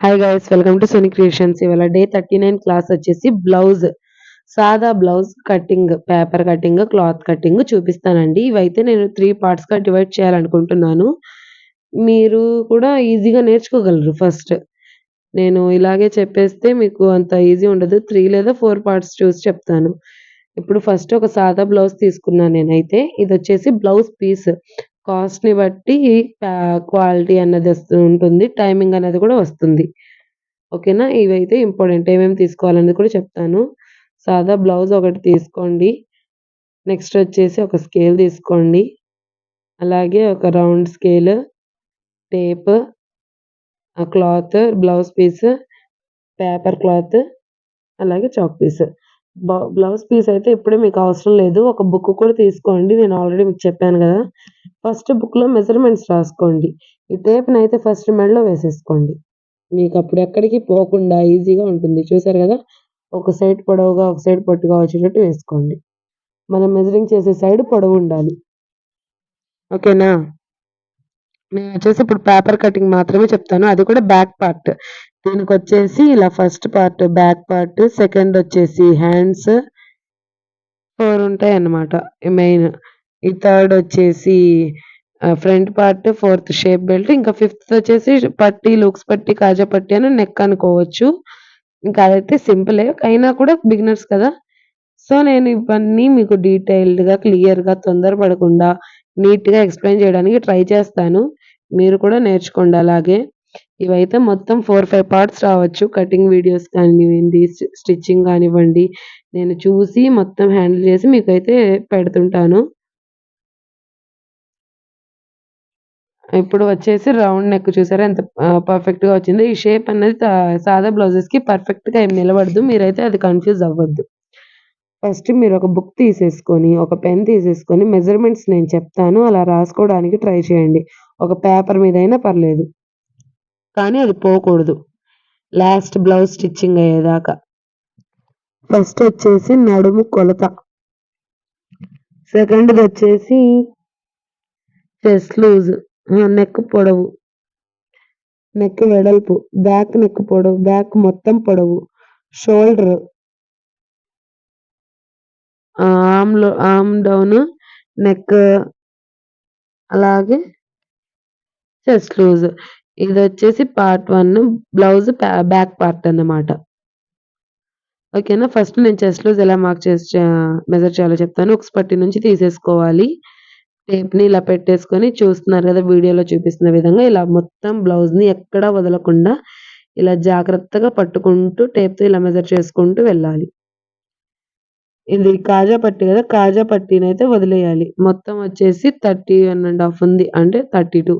Hi guys welcome to Sony creations ఇవాళ day thirty nine class వచ్చేసి blouse సాదా blouse cutting paper cutting cloth cutting చూపిస్తానండి. ఇవైతే నేను త్రీ పార్ట్స్గా డివైడ్ చేయాలనుకుంటున్నాను. మీరు కూడా ఈజీగా నేర్చుకోగలరు ఫస్ట్ నేను ఇలాగే చెప్పేస్తే మీకు అంత ఈజీ ఉండదు. త్రీ లేదా ఫోర్ పార్ట్స్ చూసి చెప్తాను. ఇప్పుడు ఫస్ట్ ఒక సాదా బ్లౌజ్ తీసుకున్నాను నేనైతే. ఇది వచ్చేసి బ్లౌజ్ పీస్ కాస్ట్‌ని బట్టి క్వాలిటీ అన్నది వస్తూ ఉంటుంది. టైమింగ్ అనేది కూడా వస్తుంది. ఓకేనా? ఇవైతే ఇంపార్టెంట్. ఏమేమి తీసుకోవాలనేది కూడా చెప్తాను. సాదా బ్లౌజ్ ఒకటి తీసుకోండి. నెక్స్ట్ వచ్చేసి ఒక స్కేల్ తీసుకోండి. అలాగే ఒక రౌండ్ స్కేల్, టేప్, ఆ cloth, blouse piece, paper cloth, అలాగే చాక్ పీస్. బ్లౌజ్ పీస్ అయితే ఇప్పుడే మీకు అవసరం లేదు. ఒక బుక్ కూడా తీసుకోండి. నేను ఆల్రెడీ మీకు చెప్పాను కదా ఫస్ట్ బుక్‌లో మెజర్‌మెంట్స్ రాసుకోండి. ఈ టేప్‌నైతే ఫస్ట్ మెడలో వేసేసుకోండి. మీకు అప్పుడు ఎక్కడికి పోకుండా ఈజీగా ఉంటుంది. చూసారు కదా ఒక సైడ్ పొడవుగా, ఒక సైడ్ పొట్టుగా వచ్చేటట్టు వేసుకోండి. మనం మెజరింగ్ చేసే సైడ్ పొడవు ఉండాలి. ఓకేనా? నేను వచ్చేసి ఇప్పుడు పేపర్ కటింగ్ మాత్రమే చెప్తాను. అది కూడా బ్యాక్ పార్ట్. దీనికొచ్చేసి ఇలా first part back part, second వచ్చేసి హ్యాండ్స్ ఫోర్ ఉంటాయి అన్నమాట మెయిన్. ఈ థర్డ్ వచ్చేసి front part, fourth shape belt, ఇంకా ఫిఫ్త్ వచ్చేసి పట్టి లుక్స్ పట్టి కాజా పట్టి అని నెక్ అనుకోవచ్చు. ఇంకా అదైతే సింపులే. అయినా కూడా బిగినర్స్ కదా! సో, నేను ఇవన్నీ మీకు డీటెయిల్డ్‌గా, క్లియర్‌గా, తొందరపడకుండా, నీట్‌గా ఎక్స్‌ప్లెయిన్ చేయడానికి ట్రై చేస్తాను. మీరు కూడా నేర్చుకోండి అలాగే. ఇవైతే మొత్తం ఫోర్ ఫైవ్ పార్ట్స్ రావచ్చు. కటింగ్ వీడియోస్ కానివ్వండి, స్టిచ్చింగ్ కానివ్వండి. నేను చూసి మొత్తం హ్యాండిల్ చేసి మీకైతే పెడుతుంటాను. ఇప్పుడు వచ్చేసి రౌండ్ నెక్ చూసారా ఎంత పర్ఫెక్ట్‌గా వచ్చిందో. ఈ షేప్ అనేది సాదా బ్లౌజెస్‌కి పర్ఫెక్ట్‌గా ఏం నిలబడదు. మీరైతే అది కన్‌ఫ్యూజ్ అవ్వద్దు. ఫస్ట్ మీరు ఒక బుక్ తీసేసుకొని, ఒక పెన్ తీసేసుకొని మెజర్‌మెంట్స్ నేను చెప్తాను. అలా రాసుకోవడానికి ట్రై చేయండి. ఒక పేపర్ మీద అయినా పర్లేదు. కానీ అది పోకూడదు. లాస్ట్ బ్లౌజ్ స్టిచ్చింగ్ అయ్యేదాకా. ఫస్ట్ వచ్చేసి నడుము కొలత. సెకండ్‌దొచ్చేసి చెస్ట్ లూజ్. నెక్ పొడవు. నెక్ వెడల్పు. బ్యాక్ నెక్ పొడవు. బ్యాక్ మొత్తం పొడవు. షోల్డర్. ఆమ్లో ఆమ్ డౌన్, నెక్ అలాగే చెస్ట్ లూజ్. ఇది వచ్చేసి part one blouse back part అన్నమాట. ఓకేనా? ఫస్ట్ నేను చెస్ట్ లూజ్ ఎలా మార్క్ చేసి మెజర్ చేయాలో చెప్తాను. ఒక పట్టి నుంచి తీసేసుకోవాలి. టేప్‌ని ఇలా పెట్టేసుకొని చూస్తున్నారు కదా! వీడియోలో చూపిస్తున్న విధంగా ఇలా మొత్తం బ్లౌజ్‌ని ఎక్కడా వదలకుండా ఇలా జాగ్రత్తగా పట్టుకుంటూ టేప్‌తో ఇలా మెజర్ చేసుకుంటూ వెళ్ళాలి. ఇది కాజా పట్టి కదా! కాజా పట్టిని అయితే వదిలేయాలి. మొత్తం వచ్చేసి 31 ½ ఉంది. అంటే థర్టీ టూ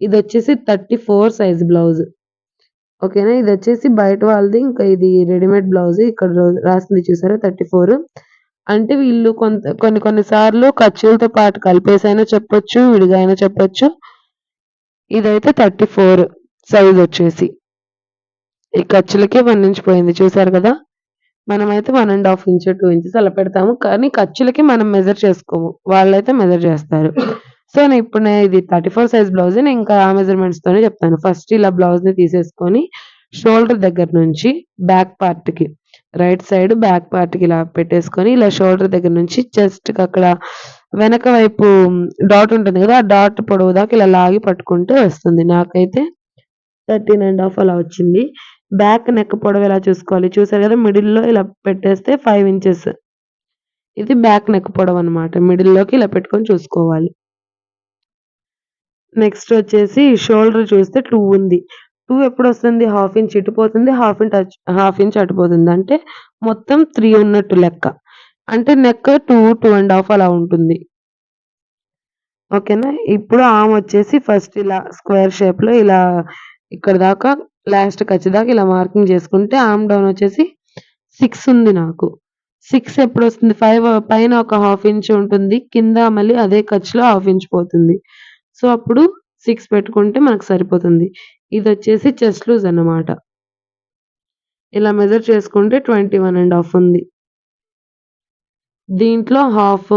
ఇది వచ్చేసి థర్టీ ఫోర్ సైజ్ బ్లౌజ్. ఓకేనా? ఇది వచ్చేసి బయట వాళ్ళది. ఇంకా ఇది రెడీమేడ్ బ్లౌజ్. ఇక్కడ రాసింది చూసారా 34 అంటే వీళ్ళు కొంత కొన్ని కొన్ని సార్లు ఖర్చులతో పాటు కలిపేసైనా చెప్పొచ్చు. విడిగా అయినా చెప్పొచ్చు. ఇదైతే 34 సైజ్ వచ్చేసి. ఈ ఖర్చులకే వన్ ఇంచ్ పోయింది చూసారు కదా! మనమైతే one and half inch, two inches అలా పెడతాము. కానీ ఖర్చులకి మనం మెజర్ చేసుకోము. వాళ్ళైతే మెజర్ చేస్తారు. సో, నేను ఇప్పుడు నేను ఇది 34 సైజ్ బ్లౌజ్. నేను ఇంకా ఆ మెజర్‌మెంట్స్‌తోనే చెప్తాను. ఫస్ట్ ఇలా బ్లౌజ్‌ని తీసేసుకొని షోల్డర్ దగ్గర నుంచి బ్యాక్ పార్ట్‌కి రైట్ సైడ్ బ్యాక్ పార్ట్‌కి ఇలా పెట్టేసుకొని ఇలా షోల్డర్ దగ్గర నుంచి చెస్ట్‌కి అక్కడ వెనక వైపు డాట్ ఉంటుంది కదా! ఆ డాట్ పొడవు దాకా ఇలా లాగి పట్టుకుంటే వస్తుంది. నాకైతే 13 ½ అలా వచ్చింది. బ్యాక్ నెక్ పొడవు ఎలా చూసుకోవాలి? చూసారు కదా! మిడిల్‌లో ఇలా పెట్టేస్తే ఫైవ్ ఇంచెస్. ఇది బ్యాక్ నెక్ పొడవు అన్నమాట. మిడిల్‌లోకి ఇలా పెట్టుకొని చూసుకోవాలి. నెక్స్ట్ వచ్చేసి షోల్డర్ చూస్తే టూ ఉంది. టూ ఎప్పుడు వస్తుంది హాఫ్ ఇంచ్ ఇటు పోతుంది. హాఫ్ ఇంచ్ హాఫ్ ఇంచ్ అటుపోతుంది అంటే మొత్తం త్రీ ఉన్నట్టు లెక్క. అంటే నెక్ 2, 2 ½ అలా ఉంటుంది. ఓకేనా? ఇప్పుడు ఆమ్ వచ్చేసి ఫస్ట్ ఇలా స్క్వేర్ షేప్‌లో ఇలా ఇక్కడ దాకా లాస్ట్ ఖర్చు దాకా ఇలా మార్కింగ్ చేసుకుంటే ఆమ్ డౌన్ వచ్చేసి సిక్స్ ఉంది నాకు. సిక్స్ ఎప్పుడు వస్తుంది ఫైవ్ పైన ఒక హాఫ్ ఇంచ్ ఉంటుంది. కింద మళ్ళీ అదే ఖర్చులో హాఫ్ ఇంచ్ పోతుంది. సో, అప్పుడు సిక్స్ పెట్టుకుంటే మనకు సరిపోతుంది. ఇది వచ్చేసి చెస్ట్ లూజ్ అన్నమాట. ఇలా మెజర్ చేసుకుంటే 21 ½ ఉంది. దీంట్లో హాఫ్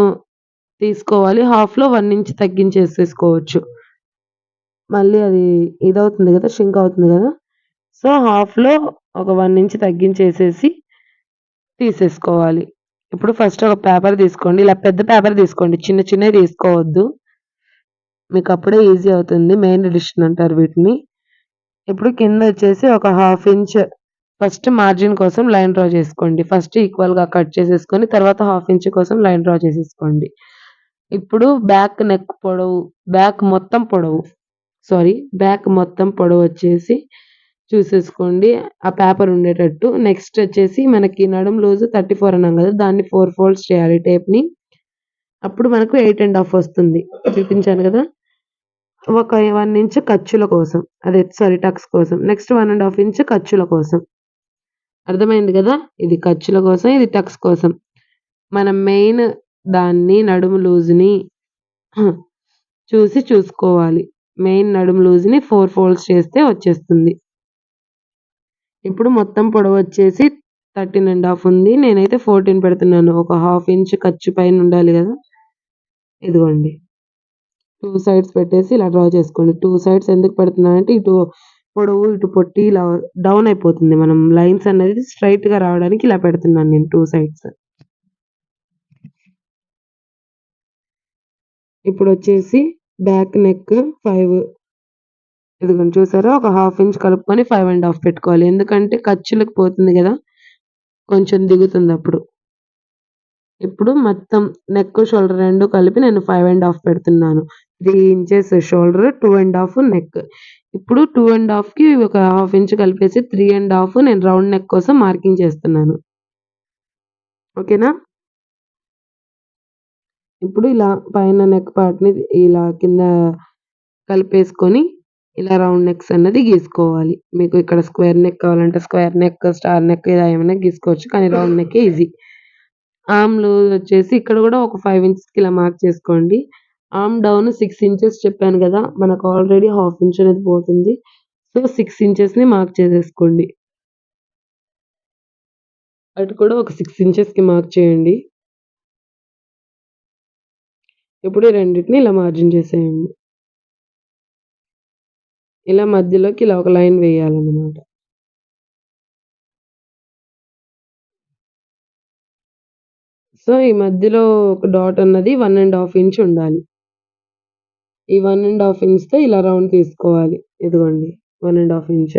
తీసుకోవాలి. హాఫ్‌లో వన్ ఇంచ్ తగ్గించేసేసుకోవచ్చు. మళ్ళీ అది ఇదవుతుంది కదా! షింక్ అవుతుంది కదా! సో హాఫ్లో ఒక వన్ ఇంచ్ తగ్గించేసేసి తీసేసుకోవాలి ఇప్పుడు ఫస్ట్ ఒక పేపర్ తీసుకోండి ఇలా పెద్ద పేపర్ తీసుకోండి చిన్న చిన్నవి తీసుకోవద్దు మీకు అప్పుడే ఈజీ అవుతుంది మెయిన్ ఎడిషన్ అంటారు వీటిని. ఇప్పుడు కింద వచ్చేసి ఒక హాఫ్ ఇంచ్ ఫస్ట్ మార్జిన్ కోసం లైన్ డ్రా చేసుకోండి. ఫస్ట్ ఈక్వల్గా కట్ చేసేసుకొని తర్వాత హాఫ్ ఇంచ్ కోసం లైన్ డ్రా చేసేసుకోండి. ఇప్పుడు బ్యాక్ నెక్ పొడవు బ్యాక్ మొత్తం పొడవు. సారీ బ్యాక్ మొత్తం పొడవు వచ్చేసి చూసేసుకోండి. ఆ పేపర్ ఉండేటట్టు. నెక్స్ట్ వచ్చేసి మనకి నడుం లూజ్ థర్టీ ఫోర్ అన్నాం కదా దాన్ని ఫోర్ ఫోల్డ్స్ చేయాలి టేప్ని అప్పుడు మనకు ఎయిట్ అండ్ హాఫ్ వస్తుంది. చూపించాను కదా. ఒక వన్ ఇంచ్ ఖర్చుల కోసం. అదే సారీ టక్స్ కోసం. Next one and half inch ఖర్చుల కోసం. అర్థమైంది కదా? ఇది ఖర్చుల కోసం ఇది టక్స్ కోసం. మనం మెయిన్ దాన్ని నడుము లూజ్ని చూసి చూసుకోవాలి. మెయిన్ నడుము లూజ్ని ఫోర్ ఫోల్డ్స్ చేస్తే వచ్చేస్తుంది. ఇప్పుడు మొత్తం పొడవు వచ్చేసి థర్టీన్ అండ్ హాఫ్ ఉంది. నేనైతే ఫోర్టీన్ పెడుతున్నాను. ఒక హాఫ్ ఇంచ్ ఖర్చు పైన ఉండాలి కదా? ఇదిగోండి. టూ సైడ్స్ పెట్టేసి ఇలా డ్రా చేసుకోండి. టూ సైడ్స్ ఎందుకు పెడుతున్నానంటే ఇటు పొడవు ఇటు పొట్టి ఇలా డౌన్ అయిపోతుంది. మనం లైన్స్ అనేది స్ట్రైట్గా రావడానికి ఇలా పెడుతున్నాను నేను టూ సైడ్స్ ఇప్పుడు వచ్చేసి బ్యాక్ నెక్ ఫైవ్ ఇదిగోండి చూసారా? ఒక హాఫ్ ఇంచ్ కలుపుకొని ఫైవ్ అండ్ హాఫ్ పెట్టుకోవాలి. ఎందుకంటే ఖర్చులకు పోతుంది కదా. కొంచెం దిగుతుంది అప్పుడు. ఇప్పుడు మొత్తం నెక్ షోల్డర్ రెండు కలిపి నేను ఫైవ్ అండ్ హాఫ్ పెడుతున్నాను. Three inches shoulder two and half neck ఇప్పుడు టూ అండ్ హాఫ్కి ఒక హాఫ్ ఇంచ్ కలిపేసి త్రీ అండ్ హాఫ్ నేను రౌండ్ నెక్ కోసం మార్కింగ్ చేస్తున్నాను. ఓకేనా? ఇప్పుడు ఇలా పైన నెక్ పార్ట్ని ఇలా కింద కలిపేసుకొని ఇలా రౌండ్ నెక్స్ అన్నది గీసుకోవాలి. మీకు ఇక్కడ స్క్వేర్ నెక్ కావాలంటే స్క్వేర్ నెక్ స్టార్ నెక్ ఇలా ఏమైనా గీసుకోవచ్చు కానీ రౌండ్ నెక్ ఈజీ ఆమ్లు వచ్చేసి ఇక్కడ కూడా ఒక ఫైవ్ ఇంచెస్కి ఇలా మార్క్ చేసుకోండి. ఆర్మ్ డౌన్ సిక్స్ ఇంచెస్ చెప్పాను కదా మనకు ఆల్రెడీ హాఫ్ ఇంచ్ అనేది పోతుంది. సో సిక్స్ ఇంచెస్ని మార్క్ చేసేసుకోండి. అటు కూడా ఒక సిక్స్ ఇంచెస్కి మార్క్ చేయండి. ఇప్పుడు రెండింటిని ఇలా మార్జిన్ చేసేయండి. ఇలా మధ్యలోకి ఇలా ఒక లైన్ వేయాలన్నమాట. సో ఈ మధ్యలో ఒక డాట్ అన్నది వన్ అండ్ హాఫ్ ఇంచ్ ఉండాలి. ఈ వన్ అండ్ హాఫ్ ఇంచ్తో ఇలా రౌండ్ తీసుకోవాలి. ఇదిగోండి వన్ అండ్ హాఫ్ ఇంచ్.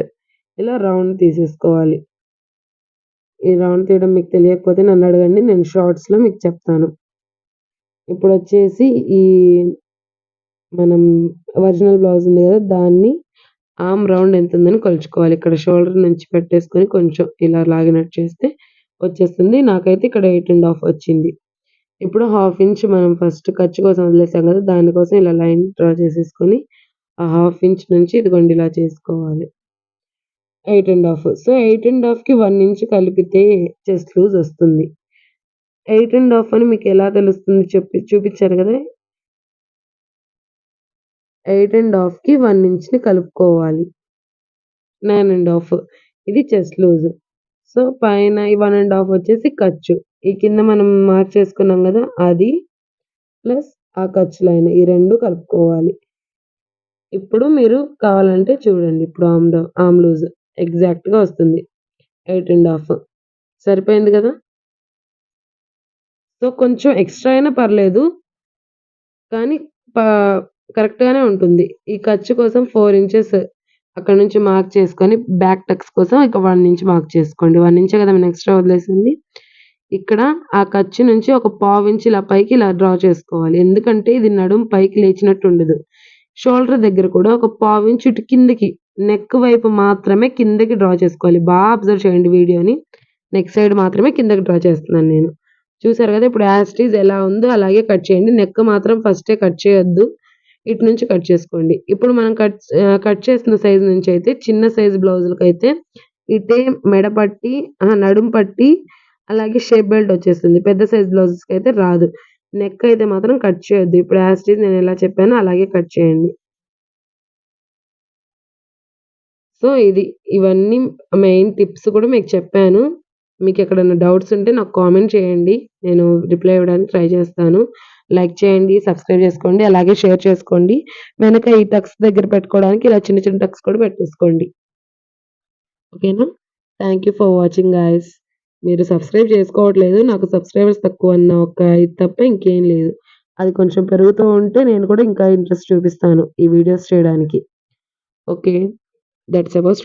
ఇలా రౌండ్ తీసేసుకోవాలి. ఈ రౌండ్ తీయడం మీకు తెలియకపోతే నన్ను అడగండి నేను షార్ట్స్లో మీకు చెప్తాను. ఇప్పుడు వచ్చేసి ఈ మనం ఒరిజినల్ బ్లౌజ్ ఉంది కదా దాన్ని ఆమ్ రౌండ్ ఎంత ఉందని కొలుచుకోవాలి. ఇక్కడ షోల్డర్ నుంచి పెట్టేసుకొని కొంచెం ఇలా లాగినట్టు చేస్తే వచ్చేస్తుంది. నాకైతే ఇక్కడ ఎయిట్ అండ్ హాఫ్ వచ్చింది. ఇప్పుడు హాఫ్ ఇంచ్ మనం ఫస్ట్ ఖర్చు కోసం వదిలేసాం కదా దానికోసం ఇలా లైన్ డ్రా చేసేసుకొని ఆ హాఫ్ ఇంచ్ నుంచి ఇదిగోండి ఇలా చేసుకోవాలి. Eight and half so eight and హాఫ్కి one inch కలిపితే చెస్ట్ లూజ్ వస్తుంది. ఎయిట్ అండ్ హాఫ్ అని మీకు ఎలా తెలుస్తుంది చెప్పి చూపించారు కదా? ఎయిట్ అండ్ హాఫ్కి వన్ ఇంచ్ని కలుపుకోవాలి. నైన్ అండ్ హాఫ్ ఇది చెస్ట్ లూజ్ సో పైన ఈ వన్ అండ్ హాఫ్ వచ్చేసి ఖర్చు. ఈ కింద మనం మార్క్ చేసుకున్నాం కదా అది ప్లస్ ఆ ఖర్చు లైన్ ఈ రెండు కలుపుకోవాలి. ఇప్పుడు మీరు కావాలంటే చూడండి ఇప్పుడు ఆమ్ ఆమ్ లూజ్ ఎగ్జాక్ట్గా వస్తుంది. ఎయిట్ అండ్ హాఫ్ సరిపోయింది కదా? సో కొంచెం ఎక్స్ట్రా అయినా పర్లేదు కానీ కరెక్ట్గానే ఉంటుంది. ఈ ఖర్చు కోసం ఫోర్ ఇంచెస్ అక్కడ నుంచి మార్క్ చేసుకొని బ్యాక్ టక్స్ కోసం ఇక వన్ ఇంచ్ మార్క్ చేసుకోండి. వన్ ఇంచే కదా మనం ఎక్స్ట్రా వదిలేసింది? ఇక్కడ ఆ ఖర్చు నుంచి ఒక పావు ఇలా పైకి ఇలా డ్రా చేసుకోవాలి. ఎందుకంటే ఇది నడుము పైకి లేచినట్టు ఉండదు. షోల్డర్ దగ్గర కూడా ఒక పావు ఇటు కిందకి నెక్ వైపు మాత్రమే కిందకి డ్రా చేసుకోవాలి. బాగా అబ్జర్వ్ చేయండి వీడియోని. నెక్ సైడ్ మాత్రమే కిందకి డ్రా చేస్తున్నాను నేను. చూసారు కదా ఇప్పుడు యాస్టీజ్ ఎలా ఉందో అలాగే కట్ చేయండి. నెక్ మాత్రం ఫస్టే కట్ చేయొద్దు. ఇటు నుంచి కట్ చేసుకోండి. ఇప్పుడు మనం కట్ కట్ చేసిన సైజు నుంచి అయితే చిన్న సైజు బ్లౌజులకి అయితే ఇటే మెడ పట్టి నడుం పట్టి అలాగే షేప్ బెల్ట్ వచ్చేస్తుంది. పెద్ద సైజ్ బ్లౌజెస్కి అయితే రాదు. నెక్ అయితే మాత్రం కట్ చేయొద్దు. ఇప్పుడు యాస్టీజ్ నేను ఎలా చెప్పానో అలాగే కట్ చేయండి. సో ఇది ఇవన్నీ మెయిన్ టిప్స్ కూడా మీకు చెప్పాను. మీకు ఎక్కడైనా డౌట్స్ ఉంటే నాకు కామెంట్ చేయండి. నేను రిప్లై ఇవ్వడానికి ట్రై చేస్తాను. లైక్ చేయండి సబ్స్క్రైబ్ చేసుకోండి అలాగే షేర్ చేసుకోండి. వెనక ఈ టక్స్ దగ్గర పెట్టుకోవడానికి ఇలా చిన్న చిన్న టక్స్ కూడా పెట్టేసుకోండి. ఓకేనా? Thank you for watching guys. మీరు సబ్స్క్రైబ్ చేసుకోవట్లేదు నాకు సబ్స్క్రైబర్స్ తక్కువ అన్న ఒక ఇది తప్ప ఇంకేం లేదు. అది కొంచెం పెరుగుతూ ఉంటే నేను కూడా ఇంకా ఇంట్రెస్ట్ చూపిస్తాను ఈ వీడియోస్ చేయడానికి. Okay that's about